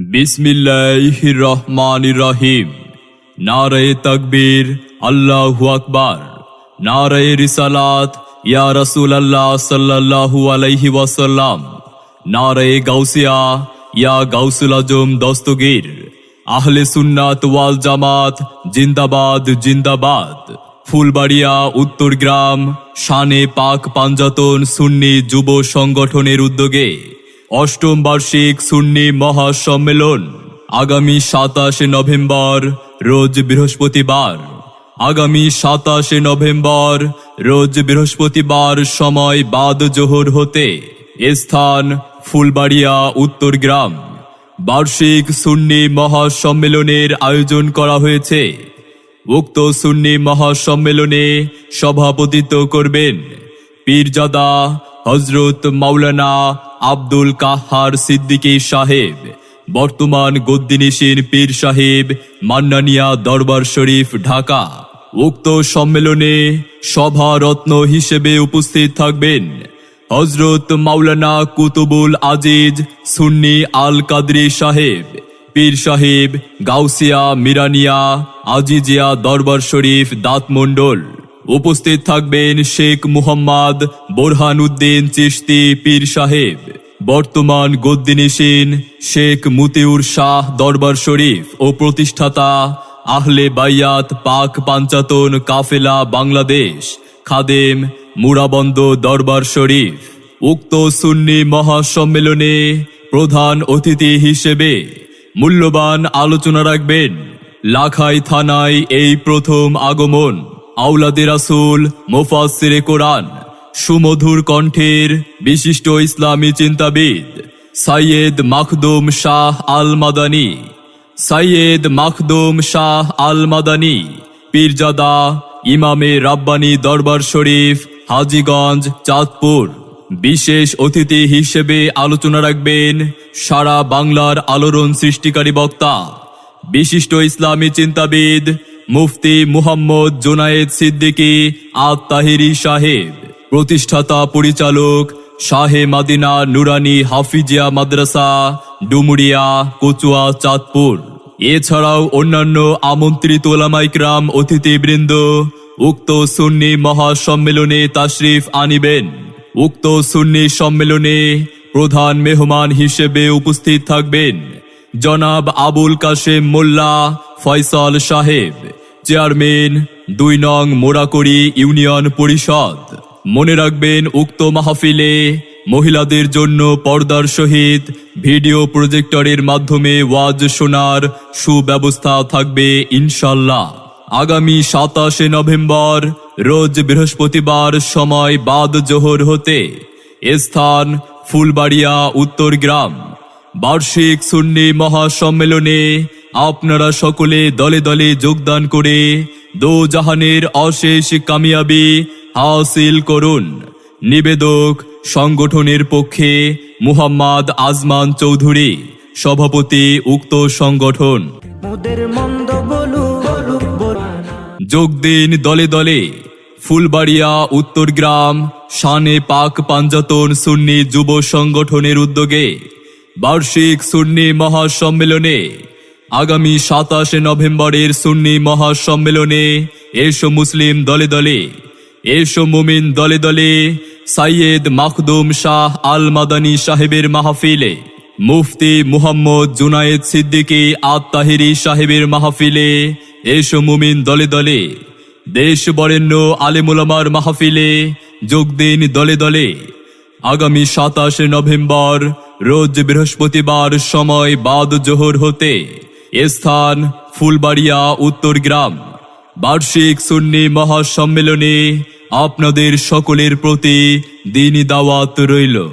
বিসমিল্লাহ রহমান রহিম নারায়ে তকবীর, আল্লাহু আকবার। নারায়ে রিসালাত, ইয়া রাসূল আল্লাহ গাউসিয়া, ইয়া গাউসুল আজম দস্তগীর। আহলে সুন্নাত ওয়াল জামাত, জিন্দাবাদ জিন্দাবাদ। ফুলবাড়িয়া উত্তরগ্রাম শানে পাক পাঞ্জাতন সুন্নি যুব সংগঠনের উদ্যোগে অষ্টম বার্ষিক সুন্নি মহাসম্মেলন। আগামী সাতাশে নভেম্বর, রোজ বৃহস্পতিবার। আগামী সাতাশে নভেম্বর, রোজ বৃহস্পতিবার সময় বাদ জোহর হতে স্থান ফুলবাড়িয়া উত্তরগ্রাম বার্ষিক সুন্নি মহাসম্মেলনের আয়োজন করা হয়েছে। উক্ত সুন্নি মহাসম্মেলনে সভাপতিত্ব করবেন পীরজাদা হজরত মাওলানা আব্দুল কাহার সিদ্দিকী সাহেব, বর্তমান গদ্দিনিসির পীর সাহেব, মান্নানিয়া দরবার শরীফ, ঢাকা। উক্ত সম্মেলনে সভারত্ন হিসেবে উপস্থিত থাকবেন হজরত মাওলানা কুতুবুল আজিজ সুন্নি আল কাদরি সাহেব, পীর সাহেব গাউসিয়া মিরানিয়া আজিজিয়া দরবার শরীফ দাঁতমণ্ডল। উপস্থিত থাকবেন শেখ মুহাম্মদ বোরহান উদ্দিন চিশতি পীর সাহেব, বর্তমান গদ্দিনিসিন শেখ মুতিউর শাহ দরবার শরীফ ও প্রতিষ্ঠাতা আহলে বাইয়াত পাক পাঞ্চাতন কাফেলা বাংলাদেশ, খাদেম মুরাবন্দ দরবার শরীফ। উক্ত সুন্নি মহাসম্মেলনে প্রধান অতিথি হিসেবে মূল্যবান আলোচনা রাখবেন লাখাই থানায় এই প্রথম আগমন আউলাদে রাসুল মোফাসিরে কোরআন। সুমধুর কণ্ঠের বিশিষ্ট ইসলামী চিন্তাবিদ সাইয়েদ মাখদুম শাহ আল মাদানী সাইয়েদ মাখদুম শাহ আল মাদানী পীরজাদা ইমামে রাব্বানি দরবার শরীফ, হাজিগঞ্জ, চাঁদপুর। বিশেষ অতিথি হিসেবে আলোচনা রাখবেন সারা বাংলার আলোড়ন সৃষ্টিকারী বক্তা, বিশিষ্ট ইসলামী চিন্তাবিদ মুফতি মুহাম্মদ জোনায়েদ সিদ্দিকী আত তাহিরি সাহেব। প্রতিষ্ঠাতা পরিচালক শাহে মাদিনা নুরানি হাফিজিয়া মাদ্রাসা, ডুমুরিয়া, কচুয়া, চাঁদপুর। এছাড়াও অন্যান্য আমন্ত্রিত ওলামাইকরাম, অতিথিবৃন্দ, উক্ত সুন্নি মহাসম্মেলনে তাশরিফ আনিবেন। উক্ত সুন্নি সম্মেলনে প্রধান মেহমান হিসেবে উপস্থিত থাকবেন জনাব আবুল কাশেম মোল্লা ফয়সাল সাহেব, চেয়ারম্যান, দুই নং মোড়াকড়ি ইউনিয়ন পরিষদ। মনে রাখবেন, উক্ত মাহফিলে মহিলাদের জন্য পর্দার সহিত ভিডিও প্রজেক্টরের মাধ্যমে ওয়াজ শোনার সুব্যবস্থা থাকবে ইনশাল্লাহ আগামী সাতাশে নভেম্বর, রোজ বৃহস্পতিবার সময় বাদ জোহর হতে স্থান ফুলবাড়িয়া উত্তর গ্রাম। বার্ষিক সুন্নি মহাসম্মেলনে আপনারা সকলে দলে দলে যোগদান করে দো জাহানের অশেষ কামিয়াবি হাসিল করুন। নিবেদক সংগঠনের পক্ষে মুহাম্মদ আজমান চৌধুরী সভাপতি উক্ত সংগঠন। যোগ দিন দলে দলে। ফুলবাড়িয়া উত্তরগ্রাম শানে পাক পাঞ্জাতন সুন্নি যুব সংগঠনের উদ্যোগে বার্ষিক সুন্নি মহাসম্মেলনে আগামী সাতাশে নভেম্বরের সুন্নি মহাসম্মেলনে এসো মুসলিম দলে দলে। এসো মুমিন দলে দলে সাইয়েদ মাখদুম শাহ আল মাদানী সাহেবের মাহফিলে, মুফতি মুহাম্মদ জুনায়েদ সিদ্দিকী আত তাহিরি সাহেবের মাহফিলে এসো মুমিন দলে দলে। দেশ বরেণ্য আলেমুলামার মাহফিলে যোগ দিন দলে দলে। আগামী সাতাশে নভেম্বর, রোজ বৃহস্পতিবার সময় বাদ জোহর হতে স্থান ফুলবাড়িয়া উত্তরগ্রাম বার্ষিক সুন্নি মহাসম্মেলনে আপনাদের সকলের প্রতি দিনই দাওয়াত রইল।